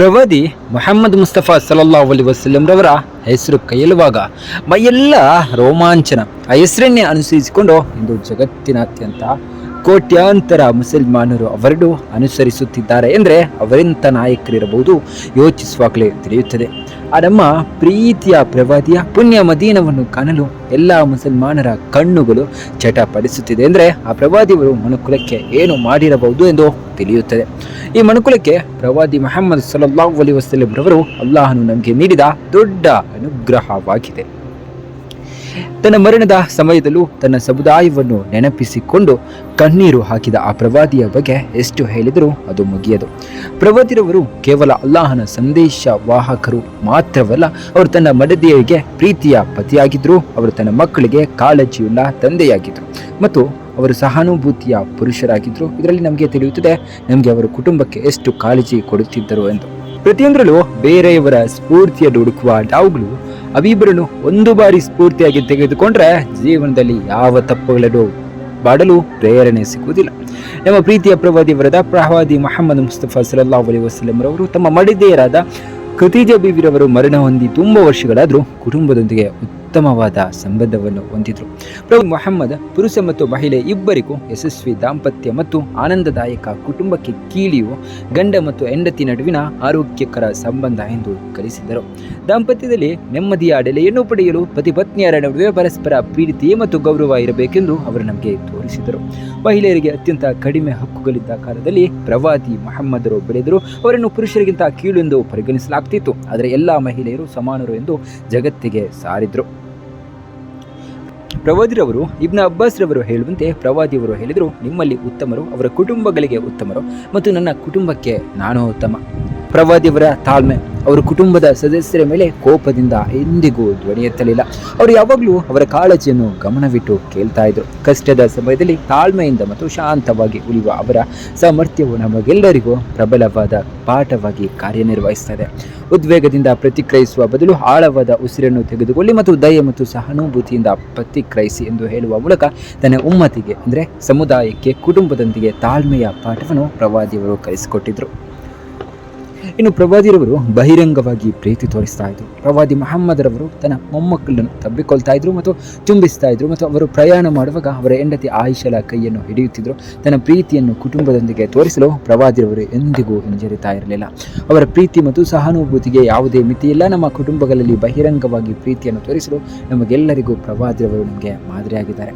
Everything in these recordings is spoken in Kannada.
ಪ್ರವಾದಿ ಮೊಹಮ್ಮದ್ ಮುಸ್ತಫಾ ಸಲಲ್ಲಾ ಅಲಿ ವಸಲ್ಲಂರವರ ಹೆಸರು ಕೈಯಲುವಾಗ ಮೈಯೆಲ್ಲ ರೋಮಾಂಚನ ಆ ಹೆಸರನ್ನೇ ಅನುಸರಿಸಿಕೊಂಡು ಇಂದು ಜಗತ್ತಿನಾದ್ಯಂತ ಕೋಟ್ಯಾಂತರ ಮುಸಲ್ಮಾನರು ಅವರಡು ಅನುಸರಿಸುತ್ತಿದ್ದಾರೆ ಎಂದರೆ ಅವರೆಂಥ ನಾಯಕರಿರಬಹುದು ಯೋಚಿಸುವಾಗಲೇ ತಿಳಿಯುತ್ತದೆ. ಆ ನಮ್ಮ ಪ್ರೀತಿಯ ಪ್ರವಾದಿಯ ಪುಣ್ಯ ಮದೀನವನ್ನು ಕಾಣಲು ಎಲ್ಲ ಮುಸಲ್ಮಾನರ ಕಣ್ಣುಗಳು ಚಟಪಡಿಸುತ್ತಿದೆ. ಅಂದರೆ ಆ ಪ್ರವಾದಿಯವರು ಮನುಕುಲಕ್ಕೆ ಏನು ಮಾಡಿರಬಹುದು ಎಂದು ತಿಳಿಯುತ್ತದೆ. ಈ ಮನುಕುಲಕ್ಕೆ ಪ್ರವಾದಿ ಮೊಹಮ್ಮದ್ ಸಲಲ್ಲಾಹು ಅಲಿ ವಸಲಂ ರವರು ಅಲ್ಲಾಹನು ನಮಗೆ ನೀಡಿದ ದೊಡ್ಡ ಅನುಗ್ರಹವಾಗಿದೆ. ತನ್ನ ಮರಣದ ಸಮಯದಲ್ಲೂ ತನ್ನ ಸಮುದಾಯವನ್ನು ನೆನಪಿಸಿಕೊಂಡು ಕಣ್ಣೀರು ಹಾಕಿದ ಆ ಪ್ರವಾದಿಯ ಬಗ್ಗೆ ಎಷ್ಟು ಹೇಳಿದರೂ ಅದು ಮುಗಿಯದು. ಪ್ರವಾದಿರವರು ಕೇವಲ ಅಲ್ಲಾಹನ ಸಂದೇಶ ವಾಹಕರು ಮಾತ್ರವಲ್ಲ, ಅವರು ತನ್ನ ಮಡದಿಯರಿಗೆ ಪ್ರೀತಿಯ ಪತಿಯಾಗಿದ್ದರು ಅವರು ತನ್ನ ಮಕ್ಕಳಿಗೆ ಕಾಳಜಿಯುಳ್ಳ ತಂದೆಯಾಗಿದ್ದರು. ಮತ್ತು ಅವರು ಸಹಾನುಭೂತಿಯ ಪುರುಷರಾಗಿದ್ದರು ಇದರಲ್ಲಿ ನಮಗೆ ತಿಳಿಯುತ್ತದೆ, ನಮಗೆ ಅವರ ಕುಟುಂಬಕ್ಕೆ ಎಷ್ಟು ಕಾಳಜಿ ಕೊಡುತ್ತಿದ್ದರು ಎಂದು. ಪ್ರತಿಯೊಂದರಲ್ಲೂ ಬೇರೆಯವರ ಸ್ಫೂರ್ತಿಯನ್ನು ಹುಡುಕುವ ಡಾವುಗಳು ಅವಿಬ್ರನ್ನು ಒಂದು ಬಾರಿ ಸ್ಫೂರ್ತಿಯಾಗಿ ತೆಗೆದುಕೊಂಡ್ರೆ ಜೀವನದಲ್ಲಿ ಯಾವ ತಪ್ಪುಗಳನ್ನು ಮಾಡಲು ಪ್ರೇರಣೆ ಸಿಗುವುದಿಲ್ಲ. ನಮ್ಮ ಪ್ರೀತಿಯ ಪ್ರವಾದಿ ವರದ ಪ್ರವಾದಿ ಮೊಹಮ್ಮದ್ ಮುಸ್ತಫಾ ಸಲಲ್ಲಾ ಅಲಿ ವಸಲಂರವರು ತಮ್ಮ ಮಡಿದೆಯರಾದ ಖತೀಜ ಬೀವಿರವರು ಮರಣ ಹೊಂದಿ ತುಂಬ ವರ್ಷಗಳಾದರೂ ಕುಟುಂಬದೊಂದಿಗೆ ಉತ್ತಮವಾದ ಸಂಬಂಧವನ್ನು ಹೊಂದಿದ್ರು. ಪ್ರಭು ಮೊಹಮ್ಮದ್, ಪುರುಷ ಮತ್ತು ಮಹಿಳೆ ಇಬ್ಬರಿಗೂ ಯಶಸ್ವಿ ದಾಂಪತ್ಯ ಮತ್ತು ಆನಂದದಾಯಕ ಕುಟುಂಬಕ್ಕೆ ಕೀಳಿಯು ಗಂಡ ಮತ್ತು ಹೆಂಡತಿ ನಡುವಿನ ಆರೋಗ್ಯಕರ ಸಂಬಂಧ ಎಂದು ಕಲಿಸಿದರು. ದಾಂಪತ್ಯದಲ್ಲಿ ನೆಮ್ಮದಿಯ ಅಡಲೆಯನ್ನು ಪಡೆಯಲು ಪತಿ ಪತ್ನಿಯರ ನಡುವೆ ಪರಸ್ಪರ ಪ್ರೀತಿ ಮತ್ತು ಗೌರವ ಇರಬೇಕೆಂದು ಅವರು ನಮಗೆ ತೋರಿಸಿದರು. ಮಹಿಳೆಯರಿಗೆ ಅತ್ಯಂತ ಕಡಿಮೆ ಹಕ್ಕುಗಳಿದ್ದ ಕಾಲದಲ್ಲಿ ಪ್ರವಾದಿ ಮೊಹಮ್ಮದರು ಬೆಳೆದರು. ಅವರನ್ನು ಪುರುಷರಿಗಿಂತ ಕೀಳು ಎಂದು ಪರಿಗಣಿಸಲಾಗ್ತಿತ್ತು. ಆದರೆ ಎಲ್ಲ ಮಹಿಳೆಯರು ಸಮಾನರು ಎಂದು ಜಗತ್ತಿಗೆ ಸಾರಿದ್ರು. ಪ್ರವಾದಿರವರು ಇಬ್ನ ಅಬ್ಬಾಸ್ರವರು ಹೇಳುವಂತೆ ಪ್ರವಾದಿಯವರು ಹೇಳಿದರು, ನಿಮ್ಮಲ್ಲಿ ಉತ್ತಮರು, ಅವರ ಕುಟುಂಬಗಳಿಗೆ ಉತ್ತಮರು ಮತ್ತು ನನ್ನ ಕುಟುಂಬಕ್ಕೆ ನಾನು ಉತ್ತಮ. ಪ್ರವಾದಿಯವರ ತಾಳ್ಮೆ. ಅವರ ಕುಟುಂಬದ ಸದಸ್ಯರ ಮೇಲೆ ಕೋಪದಿಂದ ಎಂದಿಗೂ ಧ್ವನಿ ಎತ್ತಲಿಲ್ಲ ಅವರು ಯಾವಾಗಲೂ ಅವರ ಕಾಳಜಿಯನ್ನು ಗಮನವಿಟ್ಟು ಕೇಳ್ತಾ ಇದ್ರು. ಕಷ್ಟದ ಸಮಯದಲ್ಲಿ ತಾಳ್ಮೆಯಿಂದ ಮತ್ತು ಶಾಂತವಾಗಿ ಉಳಿಯುವ ಅವರ ಸಾಮರ್ಥ್ಯವು ನಮಗೆಲ್ಲರಿಗೂ ಪ್ರಬಲವಾದ ಪಾಠವಾಗಿ ಕಾರ್ಯನಿರ್ವಹಿಸ್ತದೆ ಉದ್ವೇಗದಿಂದ ಪ್ರತಿಕ್ರಿಯಿಸುವ ಬದಲು ಆಳವಾದ ಉಸಿರನ್ನು ತೆಗೆದುಕೊಳ್ಳಿ ಮತ್ತು ದಯೆ ಮತ್ತು ಸಹಾನುಭೂತಿಯಿಂದ ಪ್ರತಿಕ್ರಿಯಿಸಿ ಎಂದು ಹೇಳುವ ಮೂಲಕ ತನ್ನ ಉಮ್ಮತಿಗೆ, ಅಂದರೆ ಸಮುದಾಯಕ್ಕೆ, ಕುಟುಂಬದೊಂದಿಗೆ ತಾಳ್ಮೆಯ ಪಾಠವನ್ನು ಪ್ರವಾದಿಯವರು ಕಲಿಸಿಕೊಟ್ಟಿದ್ರು. ಇನ್ನು ಪ್ರವಾದಿರವರು ಬಹಿರಂಗವಾಗಿ ಪ್ರೀತಿ ತೋರಿಸ್ತಾ ಇದ್ರು. ಪ್ರವಾದಿ ಮಹಮ್ಮದರವರು ತನ್ನ ಮೊಮ್ಮಕ್ಕಳನ್ನು ತಬ್ಬಿಕೊಳ್ತಾ ಇದ್ರು ಮತ್ತು ಚುಂಬಿಸ್ತಾ ಇದ್ರು ಮತ್ತು ಅವರು ಪ್ರಯಾಣ ಮಾಡುವಾಗ ಅವರ ಹೆಂಡತಿ ಆಯಿಷಲ ಕೈಯನ್ನು ಹಿಡಿಯುತ್ತಿದ್ರು. ತನ್ನ ಪ್ರೀತಿಯನ್ನು ಕುಟುಂಬದೊಂದಿಗೆ ತೋರಿಸಲು ಪ್ರವಾದಿರವರು ಎಂದಿಗೂ ಹಿಂಜರಿತಾ ಇರಲಿಲ್ಲ. ಅವರ ಪ್ರೀತಿ ಮತ್ತು ಸಹಾನುಭೂತಿಗೆ ಯಾವುದೇ ಮಿತಿಯಿಲ್ಲ. ನಮ್ಮ ಕುಟುಂಬಗಳಲ್ಲಿ ಬಹಿರಂಗವಾಗಿ ಪ್ರೀತಿಯನ್ನು ತೋರಿಸಲು ನಮಗೆಲ್ಲರಿಗೂ ಪ್ರವಾದಿರವರು ನಮಗೆ ಮಾದರಿಯಾಗಿದ್ದಾರೆ.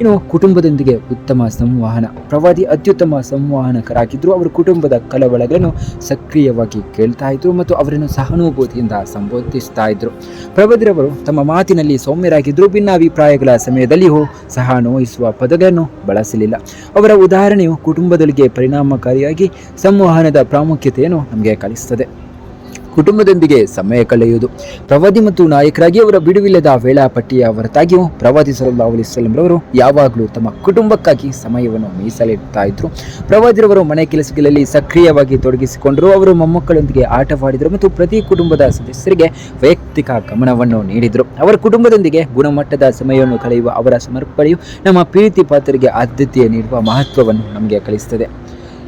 ಇನ್ನು ಕುಟುಂಬದೊಂದಿಗೆ ಉತ್ತಮ ಸಂವಹನ, ಪ್ರವಾದಿ ಅತ್ಯುತ್ತಮ ಸಂವಹನಕರಾಗಿದ್ದರು ಅವರು ಕುಟುಂಬದ ಕಲವಳಗಳನ್ನು ಸಕ್ರಿಯವಾಗಿ ಕೇಳ್ತಾ ಇದ್ರು ಮತ್ತು ಅವರನ್ನು ಸಹಾನುಭೂತಿಯಿಂದ ಸಂಬೋಧಿಸ್ತಾ ಇದ್ರು. ಪ್ರವಾದಿರವರು ತಮ್ಮ ಮಾತಿನಲ್ಲಿ ಸೌಮ್ಯರಾಗಿದ್ದರು ಭಿನ್ನಾಭಿಪ್ರಾಯಗಳ ಸಮಯದಲ್ಲಿಯೂ ಸಹ ನೋಯಿಸುವ ಪದಗಳನ್ನು ಬಳಸಲಿಲ್ಲ. ಅವರ ಉದಾಹರಣೆಯು ಕುಟುಂಬದೊಳಗೆ ಪರಿಣಾಮಕಾರಿಯಾಗಿ ಸಂವಹನದ ಪ್ರಾಮುಖ್ಯತೆಯನ್ನು ನಮಗೆ ಕಲಿಸ್ತದೆ. ಕುಟುಂಬದೊಂದಿಗೆ ಸಮಯ ಕಳೆಯುವುದು. ಪ್ರವಾದಿ ಮತ್ತು ನಾಯಕರಾಗಿ ಅವರ ಬಿಡುವಿಲ್ಲದ ವೇಳಾಪಟ್ಟಿಯ ಹೊರತಾಗಿಯೂ ಪ್ರವಾದಿ ಸಲ್ಲಾ ಅಲಿಸ್ಲಂರವರು ಯಾವಾಗಲೂ ತಮ್ಮ ಕುಟುಂಬಕ್ಕಾಗಿ ಸಮಯವನ್ನು ಮೀಸಲಿಡ್ತಾ ಇದ್ರು. ಪ್ರವಾದಿರವರು ಮನೆ ಕೆಲಸಗಳಲ್ಲಿ ಸಕ್ರಿಯವಾಗಿ ತೊಡಗಿಸಿಕೊಂಡರು. ಅವರು ಮೊಮ್ಮಕ್ಕಳೊಂದಿಗೆ ಆಟವಾಡಿದರು ಮತ್ತು ಪ್ರತಿ ಕುಟುಂಬದ ಸದಸ್ಯರಿಗೆ ವೈಯಕ್ತಿಕ ಗಮನವನ್ನು ನೀಡಿದರು. ಅವರ ಕುಟುಂಬದೊಂದಿಗೆ ಗುಣಮಟ್ಟದ ಸಮಯವನ್ನು ಕಳೆಯುವ ಅವರ ಸಮರ್ಪಣೆಯು ನಮ್ಮ ಪ್ರೀತಿ ಪಾತ್ರರಿಗೆ ಆದ್ಯತೆ ನೀಡುವ ಮಹತ್ವವನ್ನು ನಮಗೆ ಕಲಿಸುತ್ತದೆ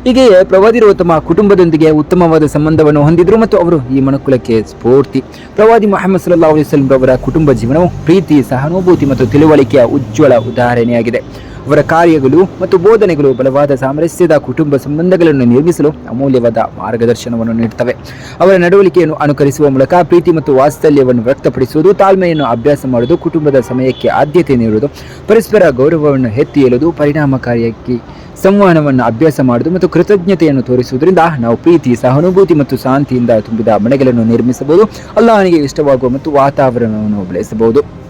ಹೀಗೆಯೇ ಪ್ರವಾದಿರು ತಮ್ಮ ಕುಟುಂಬದೊಂದಿಗೆ ಉತ್ತಮವಾದ ಸಂಬಂಧವನ್ನು ಹೊಂದಿದ್ರು ಮತ್ತು ಅವರು ಈ ಮನುಕುಲಕ್ಕೆ ಸ್ಫೂರ್ತಿ. ಪ್ರವಾದಿ ಮೊಹಮ್ಮದ್ ಸಲ್ಲಾ ಅಲಿಸ್ಲಂ ರವರ ಕುಟುಂಬ ಜೀವನವು ಪ್ರೀತಿ, ಸಹಾನುಭೂತಿ ಮತ್ತು ತಿಳುವಳಿಕೆಯ ಉಜ್ವಲ ಉದಾಹರಣೆಯಾಗಿದೆ. ಅವರ ಕಾರ್ಯಗಳು ಮತ್ತು ಬೋಧನೆಗಳು ಬಲವಾದ ಸಾಮರಸ್ಯದ ಕುಟುಂಬ ಸಂಬಂಧಗಳನ್ನು ನಿರ್ಮಿಸಲು ಅಮೂಲ್ಯವಾದ ಮಾರ್ಗದರ್ಶನವನ್ನು ನೀಡುತ್ತವೆ. ಅವರ ನಡವಳಿಕೆಯನ್ನು ಅನುಕರಿಸುವ ಮೂಲಕ ಪ್ರೀತಿ ಮತ್ತು ವಾತ್ಸಲ್ಯವನ್ನು ವ್ಯಕ್ತಪಡಿಸುವುದು, ತಾಳ್ಮೆಯನ್ನು ಅಭ್ಯಾಸ ಮಾಡುವುದು, ಕುಟುಂಬದ ಸಮಯಕ್ಕೆ ಆದ್ಯತೆ ನೀಡುವುದು, ಪರಸ್ಪರ ಗೌರವವನ್ನು ಎತ್ತಿ ಪರಿಣಾಮಕಾರಿಯಾಗಿ ಸಂವಹನವನ್ನು ಅಭ್ಯಾಸ ಮಾಡುವುದು ಮತ್ತು ಕೃತಜ್ಞತೆಯನ್ನು ತೋರಿಸುವುದರಿಂದ ನಾವು ಪ್ರೀತಿ, ಸಹಾನುಭೂತಿ ಮತ್ತು ಶಾಂತಿಯಿಂದ ತುಂಬಿದ ಮನೆಗಳನ್ನು ನಿರ್ಮಿಸಬಹುದು. ಅಲ್ಲಾಹನಿಗೆ ಇಷ್ಟವಾಗುವ ಮತ್ತು ವಾತಾವರಣವನ್ನು ಬೆಳೆಸಬಹುದು.